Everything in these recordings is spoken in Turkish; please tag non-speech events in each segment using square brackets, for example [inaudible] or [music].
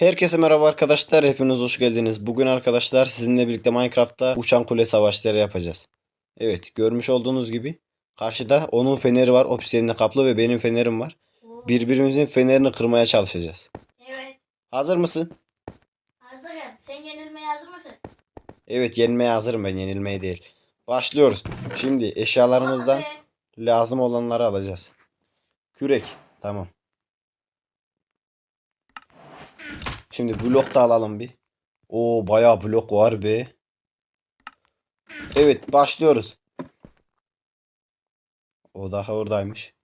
Herkese merhaba arkadaşlar. Hepiniz hoş geldiniz. Bugün arkadaşlar sizinle birlikte Minecraft'ta uçan kule savaşları yapacağız. Evet görmüş olduğunuz gibi karşıda onun feneri var. Obsidiyenle kaplı ve benim fenerim var. Birbirimizin fenerini kırmaya çalışacağız. Evet. Hazır mısın? Hazırım. Sen yenilmeye hazır mısın? Evet yenmeye hazırım ben yenilmeye değil. Başlıyoruz. Şimdi eşyalarımızdan lazım olanları alacağız. Kürek. Tamam. Şimdi blok da alalım bir. Oo bayağı blok var be. Evet başlıyoruz. O daha oradaymış.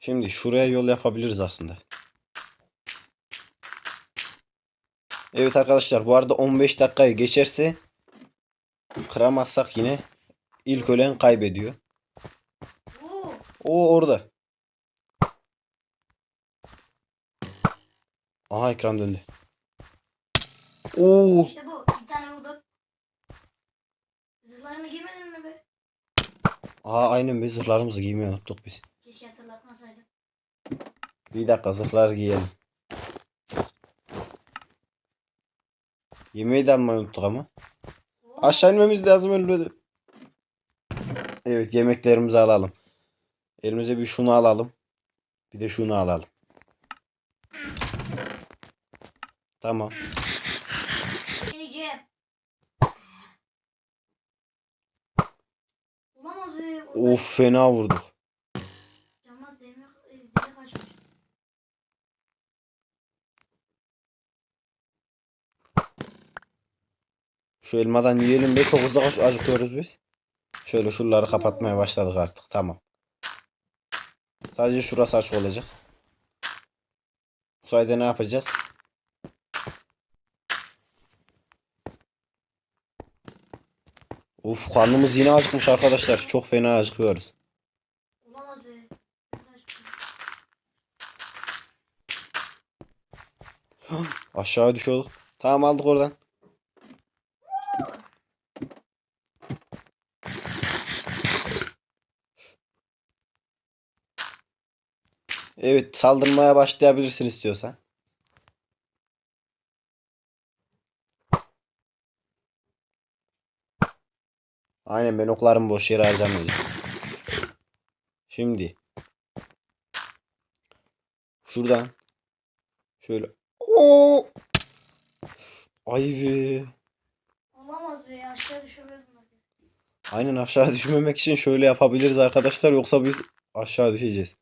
Şimdi şuraya yol yapabiliriz aslında. Evet arkadaşlar bu arada 15 dakikayı geçerse kıramazsak yine ilk ölen kaybediyor. O orada. Aha ekran döndü. Oo. işte bu. Bir tane vurdum. Zırhlarını giymedin mi be? Aa aynen biz zırhlarımızı giymeyi unuttuk biz. Keşke hatırlatmasaydın. Bir dakika zırhlar giyelim. Yemeği de almayı unuttuk ama. Oo, Aşağı inmemiz lazım ölmedi. Evet yemeklerimizi alalım. Elimize bir şunu alalım. Bir de şunu alalım. Tamam. Yeneceğim. Olamaz be. Of fena vurduk. Cama demir, e, delik açmış. Şu elmadan yiyelim be çok hızlı ac- acıkıyoruz biz. Şöyle şuraları kapatmaya başladık artık tamam. Sadece şurası açık olacak. Bu sayede ne yapacağız? Uf karnımız yine acıkmış arkadaşlar. Çok fena acıkıyoruz. Olamaz be. Aşağı düşüyorduk. Tamam aldık oradan. Evet saldırmaya başlayabilirsin istiyorsan. Aynen ben oklarımı boş yere harcamayacağım. Şimdi. Şuradan. Şöyle. Oo. Ay be. Olamaz be. Aşağı düşürüyordum. Aynen aşağı düşmemek için şöyle yapabiliriz arkadaşlar. Yoksa biz aşağı düşeceğiz.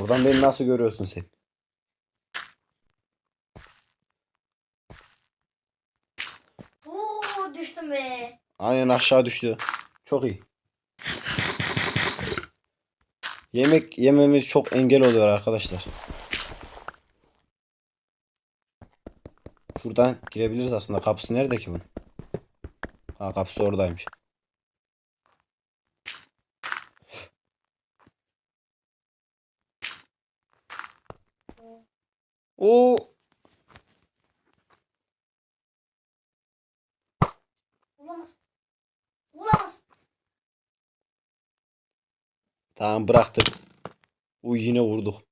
Oradan beni nasıl görüyorsun sen? Oo düştüm be. Aynen aşağı düştü. Çok iyi. Yemek yememiz çok engel oluyor arkadaşlar. Şuradan girebiliriz aslında. Kapısı nerede ki bunun? Ha kapısı oradaymış. Oo. Olamaz. Olamaz. Tamam bıraktık. Uy yine vurduk.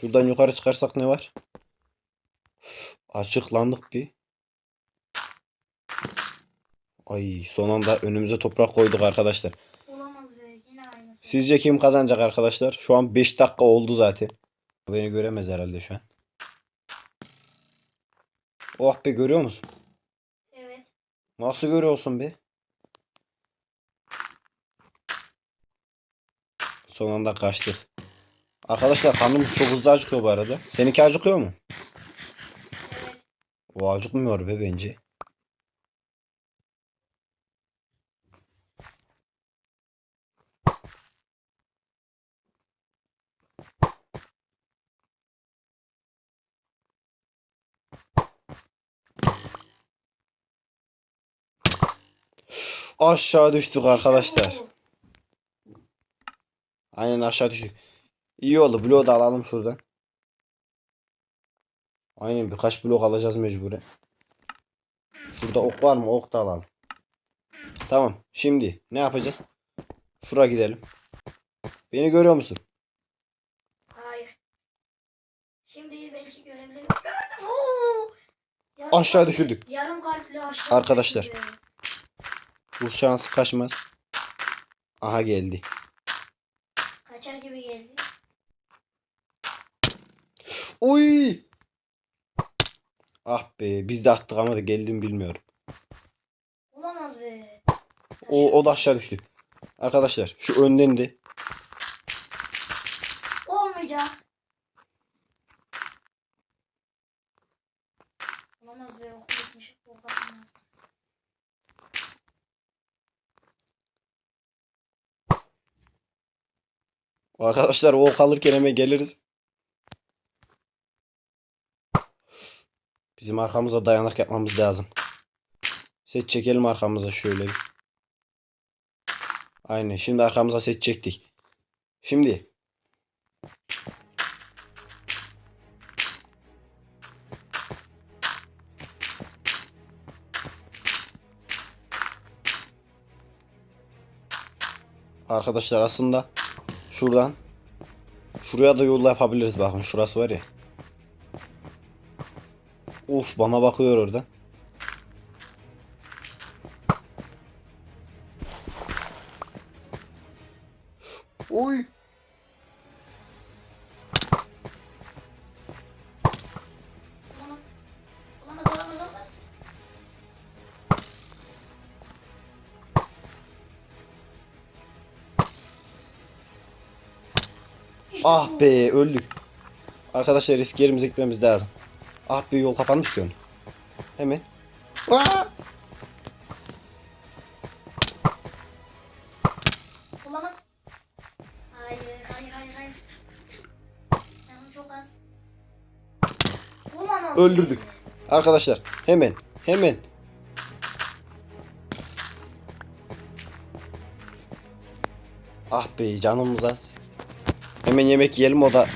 Şuradan yukarı çıkarsak ne var? Üf, Açıklandık bir. Ay son anda önümüze toprak koyduk arkadaşlar. Olamaz be. Yine aynısı. Sizce kim kazanacak arkadaşlar? Şu an 5 dakika oldu zaten. Beni göremez herhalde şu an. Oh be görüyor musun? Evet. Nasıl görüyorsun be? Son anda kaçtık. Arkadaşlar karnım çok hızlı acıkıyor bu arada. Seninki acıkıyor mu? Evet. O acıkmıyor be bence. Aşağı düştük arkadaşlar. Aynen aşağı düştük. İyi oldu. Bloğu da alalım şuradan. Aynen birkaç blok alacağız mecburen. Şurada ok var mı? Ok da alalım. Tamam. Şimdi ne yapacağız? Şuraya gidelim. Beni görüyor musun? Hayır. Şimdi belki görebilirim. Yarım Aşağı düşürdük. Yarım kalpli aşağı Arkadaşlar. düşürdü. Bu şansı kaçmaz. Aha geldi. Kaçar gibi geldi. Oy! Ah be biz de attık ama da geldim bilmiyorum. Olamaz be. O, o da aşağı düştü. Arkadaşlar şu önden de Olmayacak. Arkadaşlar o kalırken hemen geliriz. Bizim arkamıza dayanak yapmamız lazım. Set çekelim arkamıza şöyle. bir. Aynen şimdi arkamıza set çektik. Şimdi Arkadaşlar aslında şuradan şuraya da yol yapabiliriz bakın şurası var ya. Uf bana bakıyor orada. Ah be öldük. Arkadaşlar risk yerimize gitmemiz lazım. Ah be yol kapanmış ki onun. Hemen. Aa! Olamaz. Hayır hayır hayır hayır. Canım çok az. Olamaz. Öldürdük. Arkadaşlar hemen hemen. Ah be canımız az. Hemen yemek yiyelim o da.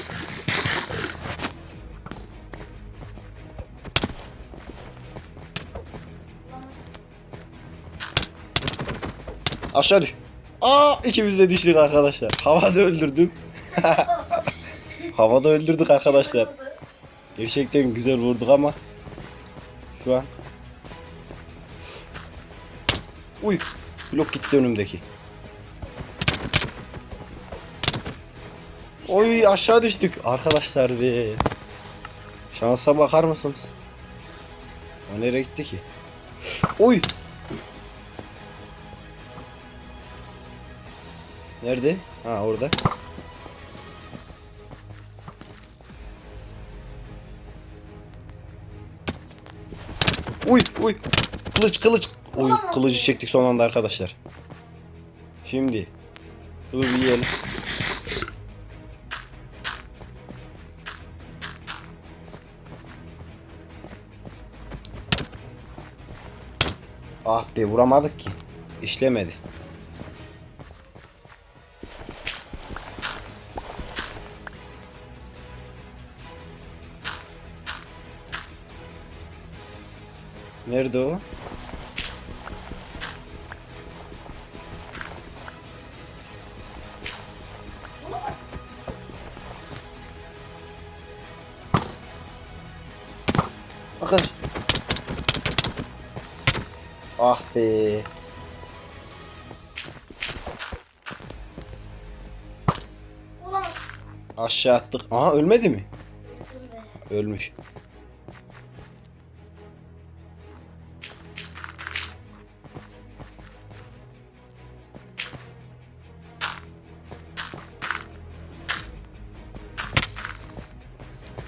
Aşağı düş. Aa ikimiz de düştük arkadaşlar. Havada öldürdük. [laughs] Havada öldürdük arkadaşlar. Gerçekten güzel vurduk ama şu an Uy blok gitti önümdeki. Oy aşağı düştük arkadaşlar be. Şansa bakar mısınız? O nereye gitti ki? Oy. Nerede? Ha orada. Uy uy. Kılıç kılıç. Uy kılıcı çektik son anda arkadaşlar. Şimdi. Şunu bir yiyelim. Ah be vuramadık ki. İşlemedi. Nerede o? Be. Olamaz. Aşağı attık. Aha ölmedi mi? Ölmüş.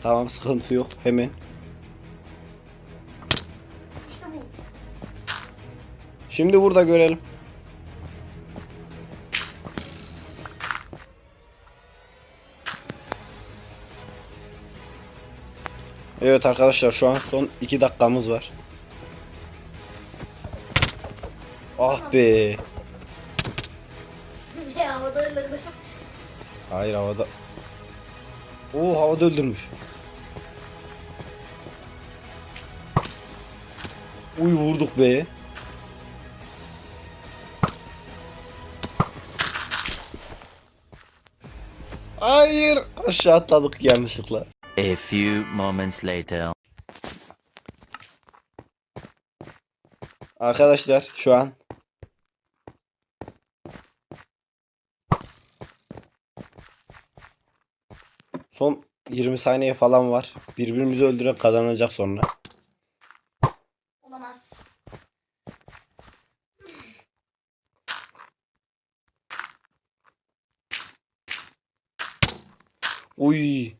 Tamam sıkıntı yok. Hemen. Şimdi burada görelim. Evet arkadaşlar şu an son 2 dakikamız var. Ah be. Hayır havada. Oo havada öldürmüş. Uy vurduk be. Hayır aşağı atladık yanlışlıkla. A few moments later. Arkadaşlar şu an son 20 saniye falan var. Birbirimizi öldüren kazanacak sonra. Olamaz. Uy.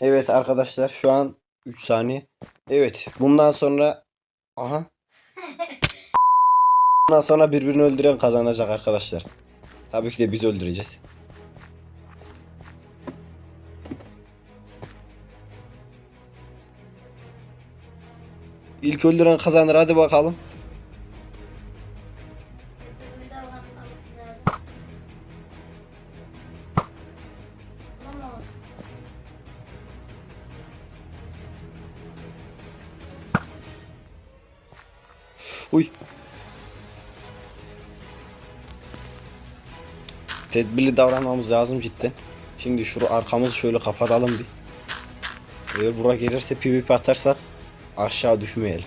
Evet arkadaşlar şu an 3 saniye. Evet bundan sonra aha. [laughs] Bundan sonra birbirini öldüren kazanacak arkadaşlar. Tabii ki de biz öldüreceğiz. İlk öldüren kazanır hadi bakalım. Tedbirli davranmamız lazım cidden. Şimdi şu arkamızı şöyle kapatalım bir. Eğer bura gelirse PvP atarsak aşağı düşmeyelim.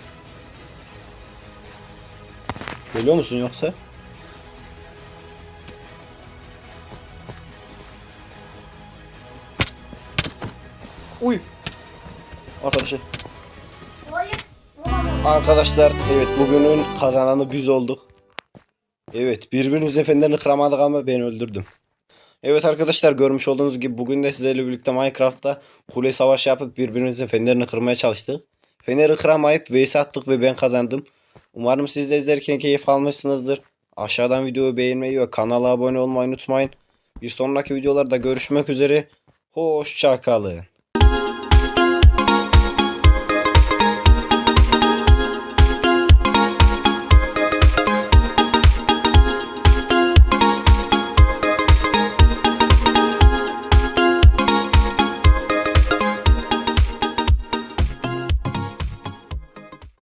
Görüyor musun yoksa? Uy. Arkadaşlar. Arkadaşlar evet bugünün kazananı biz olduk. Evet birbirimize fenlerini kıramadık ama ben öldürdüm. Evet arkadaşlar görmüş olduğunuz gibi bugün de sizlerle birlikte Minecraft'ta kule savaşı yapıp birbirimizin fenlerini kırmaya çalıştık. Feneri kıramayıp vs attık ve ben kazandım. Umarım siz de izlerken keyif almışsınızdır. Aşağıdan videoyu beğenmeyi ve kanala abone olmayı unutmayın. Bir sonraki videolarda görüşmek üzere. Hoşçakalın.